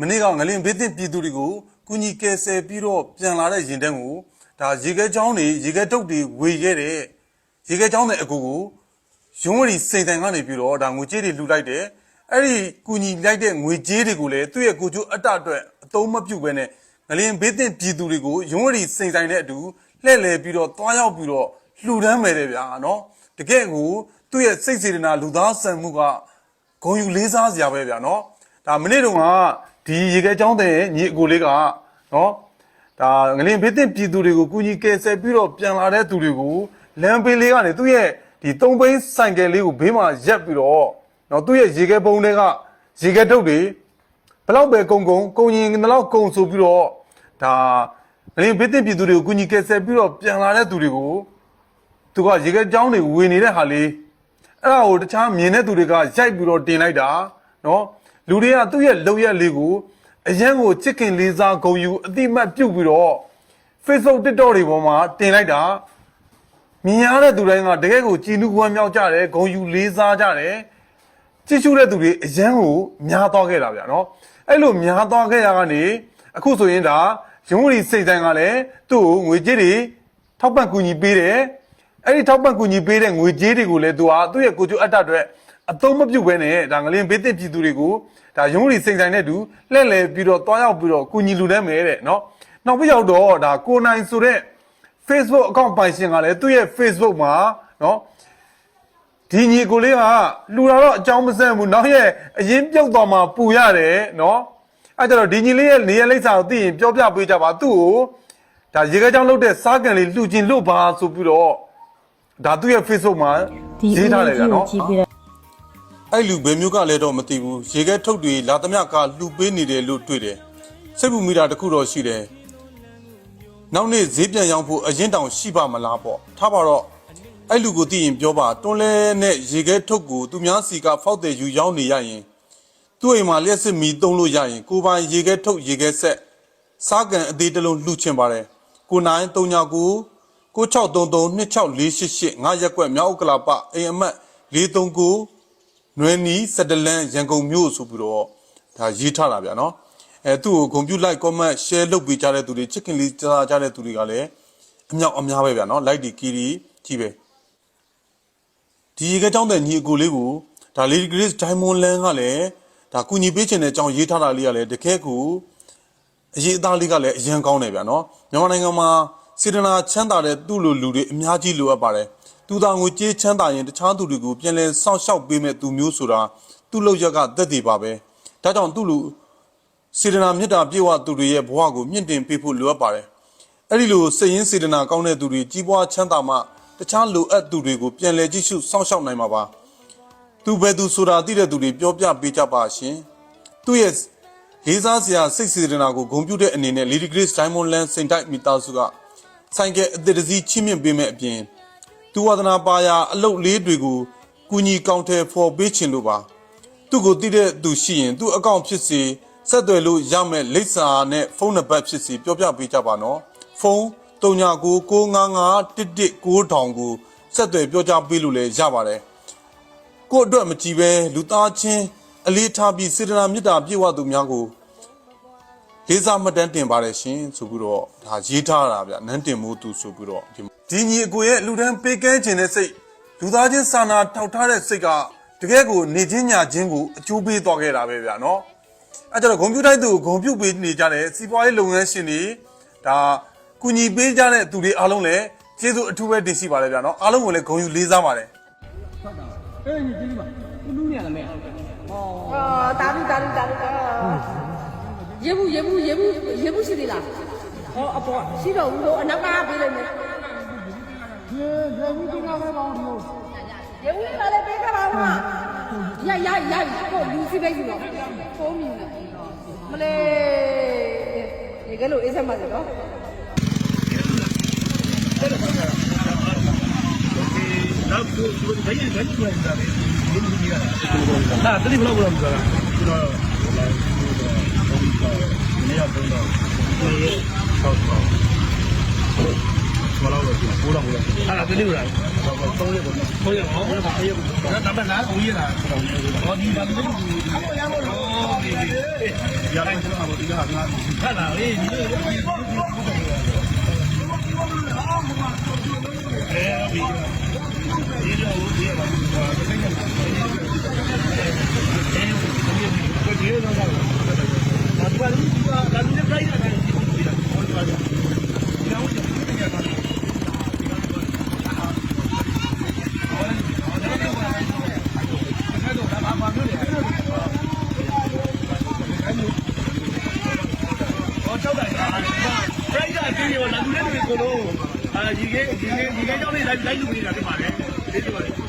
မနေ့ကငလင်ဘေးတင်ပြည်သူတွေကိုကုညီကယ်ဆယ်ပြီးတော့ပြန်လာတဲ့ရင်တန်းကိုဒါရေခဲချောင်းတွေရေခဲတုတ်တွေဝေခဲ့တဲ့ရေခဲချောင်းတဲ့အကူကိုရုံးဝရီစိန်တန်ကနေပြီးတော့ဒါငွေကြေးတွေလှူလိုက်တယ်အဲ့ဒီကုညီလိုက်တဲ့ငွေကြေးတွေကိုလည်းသူ့ရဲ့ကိုကျိုးအတအတွက်အသုံးမပြုဘဲနဲ့ငလင်ဘေးတင်ပြည်သူတွေကိုရုံးဝရီစိန်ဆိုင်တဲ့အတူလှည့်လည်ပြီးတော့တွားရောက်ပြီးတော့လှူဒန်းမယ်တဲ့ဗျာနော်တကယ်ကိုသူ့ရဲ့စိတ်စေတနာလူသားဆန်မှုကဂုံယူလေးစားစရာပဲဗျာနော်ဒါမနေ့တုန်းက ဒီရေခဲချောင်းတဲ့ညီအကိုလေးကနော်ဒါငလင်ဖေးတဲ့ပြည်သူတွေကိုကူညီကယ်ဆယ်ပြီးတော့ပြန်လာတဲ့သူတွေကိုလမ်းပေးလေးကနေသူ့ရဲ့ဒီသုံးဘိန်းဆိုင်ကယ်လေးကိုဘေးမှာရက်ပြီးတော့နော်သူ့ရဲ့ရေခဲပုံးတွေကရေခဲတုပ်တွေဘလောက်ပဲကုံကုံကုံရင်ဘလောက်ကုံဆိုပြီးတော့ဒါငလင်ဖေးတဲ့ပြည်သူတွေကိုကူညီကယ်ဆယ်ပြီးတော့ပြန်လာတဲ့သူတွေကိုသူကရေခဲကြောင်းတွေဝင်နေတဲ့ဟာလေးအဲ့ဒါကိုတခြားမြင်တဲ့သူတွေကရိုက်ပြီးတော့တင်လိုက်တာနော် လူတွေကသူ့ရဲ့လုံရက်လေးကိုအရန်ကိုချစ်ခင်လေးစားဂုဏ်ယူအတိမတ်ပြုတ်ပြီးတော့ Facebook TikTok တွေပေါ်မှာတင်လိုက်တာမြင်ရတဲ့သူတိုင်းကတကယ်ကိုကြည်နူးဝမ်းမြောက်ကြတယ်ဂုဏ်ယူလေးစားကြတယ်ကြည့်ရှုတဲ့သူတွေအရန်ကိုများသွားခဲ့တာဗျာနော်အဲ့လိုများသွားခဲ့ရကနေအခုဆိုရင်ဒါရုံးရီစိတ်တိုင်းကလည်းသူ့ကိုငွေကြေးတွေထောက်ပံ့ကူညီပေးတယ်အဲ့ဒီထောက်ပံ့ကူညီပေးတဲ့ငွေကြေးတွေကိုလည်းသူဟာသူ့ရဲ့ကိုကျိုးအတ္တအတွက် အသုံးမပြုဘဲနဲ့ဒါငလင်ဘေးသစ်ပြည်သူတွေကိုဒါရုံးရီစိန်ဆိုင်တဲ့သူလှည့်လည်ပြီးတော့တွားရောက်ပြီးတော့ကူညီလူတန်းမယ်တဲ့နော်နောက်ပြီးရောက်တော့ဒါကိုနိုင်ဆိုတဲ့ Facebook account ပိုင်ရှင်ကလည်းသူ့ရဲ့ Facebook မှာနော်ဒီညီကိုလေးကလူလာတော့အကြောင်းမဆန့်ဘူးနောက်ရဲ့အရင်ပြုတ်သွားမှာပူရတယ်နော်အဲ့ကြတော့ဒီညီလေးရဲ့နေရာလိပ်စာကိုသိရင်ပြောပြပေးကြပါသူ့ကိုဒါရေခဲချောင်းလုတ်တဲ့စားကန်လေးလှူခြင်းလို့ပါဆိုပြီးတော့ဒါသူ့ရဲ့ Facebook မှာဒီရေးထားတယ်ဗျာနော်ကြည့်ပြီးတော့ အဲ့လူဘယ်မျိုးကလဲတော့မသိဘူးရေခဲထုတ်တွေလာသမျှကလှူပေးနေတယ်လို့တွေ့တယ်စိတ်ပူမိတာတစ်ခုတော့ရှိတယ်နောက်နေ့ဈေးပြန်ရောင်းဖို့အရင်တောင်ရှိပါမလားပေါ့ထားပါတော့အဲ့လူကိုသိရင်ပြောပါတွန်းလဲနဲ့ရေခဲထုတ်ကိုသူများစီကဖောက်တယ်ယူရောင်းနေရရင်သူ့အိမ်မှာလျှက်စစ်မီသုံးလို့ရရင်ကိုပိုင်ရေခဲထုတ်ရေခဲဆက်စားကန်အသေးတစ်လုံးလှူချင်ပါတယ်ကိုနိုင်39 9633264888ငါရက်ကွက်မြောက်ဥက္ကလာပအိမ်အမှတ်439 နွယ်နီစက်တလန်ရန်ကုန်မြို့ဆိုပြီးတော့ဒါရေးထားတာဗျာနော်အဲသူ့ကိုဂုံပြူလိုက် comment share လုပ်ပေးကြတဲ့သူတွေချစ်ခင်လေးကြားကြတဲ့သူတွေကလည်းအမြောက်အများပဲဗျာနော် like ဒီ key ဒီကြီးပဲဒီရေကကြောင်းတဲ့ညီအကိုလေးကိုဒါ Lady Grace Diamond Land ကလည်းဒါကုညီပေးခြင်းတဲ့အကြောင်းရေးထားတာလေးကလည်းတကယ်ကိုအရေးအသားလေးကလည်းအရန်ကောင်းတယ်ဗျာနော်မြန်မာနိုင်ငံမှာစေတနာချမ်းသာတဲ့သူ့လိုလူတွေအများကြီးလိုအပ်ပါတယ် သူသာငွေကြေးချမ်းသာရင်တခြားသူတွေကိုပြန်လဲစောင့်ရှောက်ပေးမဲ့သူမျိုးဆိုတာသူ့လောက်ရက်ကသက်တည်ပါပဲဒါကြောင့်သူ့လူစေတနာမေတ္တာပြေဝသူတွေရဲ့ဘဝကိုမြင့်တင်ပေးဖို့လိုအပ်ပါတယ်အဲ့ဒီလိုစိတ်ရင်းစေတနာကောင်းတဲ့သူတွေကြီးပွားချမ်းသာမှတခြားလိုအပ်သူတွေကိုပြန်လဲကြည့်ရှုစောင့်ရှောက်နိုင်မှာပါသူဘယ်သူဆိုတာသိတဲ့သူတွေပြောပြပေးကြပါရှင်သူ့ရဲ့လေးစားစရာစိတ်စေတနာကိုဂုဏ်ပြုတဲ့အနေနဲ့ Lady Grace Diamond Land စိန်တိုက်မိသားစုကဆိုင်ကယ်အသစ်တစ်စီးချင်းမြင့်ပေးမဲ့အပြင် သူဝဒနာပါရာအလုတ်လေးတွေကိုကူညီကောင်းထဲဖော်ပေးခြင်းလို့ပါသူ့ကိုတည်တဲ့သူရှိရင်သူ့အကောင့်ဖြစ်စီဆက်သွယ်လို့ရမဲ့လိပ်စာနဲ့ဖုန်းနံပါတ်ဖြစ်စီပြောပြပေးကြပါနော်ဖုန်း3999119000ကိုဆက်သွယ်ပြောကြားပေးလို့လည်းရပါတယ်ကိုယ့်အတွက်မကြည့်ပဲလူသားချင်းအလေးထားပြီးစေတနာမေတ္တာပြည့်ဝသူများကို လေးစားမှတ်တမ်းတင်ပါတယ်ရှင်ဆိုပြီးတော့ဒါရေးထားတာဗျနန်းတင်မိုးသူဆိုပြီးတော့ဒီဒီညီအကိုရဲ့လူတန်းပေးကဲခြင်းတဲ့စိတ်လူသားချင်းစာနာထောက်ထားတဲ့စိတ်ကတကယ်ကိုနေချင်းညာချင်းကိုအကျိုးပေးသွားခဲ့တာပဲဗျာနော်အဲကြတော့ကွန်ပျူတာသူကိုဂုံပြုတ်ပေးနေကြတဲ့စီးပွားရေးလုပ်ငန်းရှင်တွေဒါကူညီပေးကြတဲ့သူတွေအားလုံးလည်းကျေးဇူးအထူးပဲတင်ရှိပါတယ်ဗျာနော်အားလုံးကိုလည်းဂုဏ်ယူလေးစားပါတယ်အေးညီကြီးလေးပါသူလူနေရမယ်ဟောအာတာလူတာလူတာလူ ရေဘူးရေဘူးရေဘူးရေဘူးရှိသေးလားဟောအပေါ်ရှိတော့ဘူးလို့အနောက်ကပေးလိုက်မယ်ရေရေဘူးဒီကပဲပေါင်းလို့ရေဘူးကလည်းပေးကြပါဦးမရရရကိုလူစီပဲယူတော့ဖုန်းမြင်တယ်မလေးရေကလို့အေးစမ်းပါစေတော့နောက်သူသူဘယ်ရင်ဘယ်လိုလဲဒါလေဒီလိုကြီးရတာဟာတတိဘလောက်ဘလောက်ဆိုတာကျွန်တော် နေရာပုံတော့ဒီဆောက်ဆောက်ဘလောက်လဲပိုးတော့ဘူးဟာတတိဘလောက်သုံးရက်ပေါ့သုံးရက်ဟောဘယ်မှာအေးဘူးဒါပေမဲ့လားဦးရတာဟောဒီပါလို့ရတိုင်းကျွန်တော်ဒီကဟာခက်လာလေဒီလိုအဲပြီးဒီလိုဒီပါဒီကိစ္စအဲဒီလိုတော့ဘာဘာလို့ဒီကလာနေပြိုင်တာလဲဒီကဟောဒီပါဒီကောင်ကဒီကကတော့ ဟောကြောက်တာပြို က်တာအင်းရောလာလူလေးတွေကိုလုံးအာဒီကေဒီကေဒီကေကြောင့်လေးလိုက်လိုက်လူနေတာဖြစ်ပါတယ်ဒီလိုပါ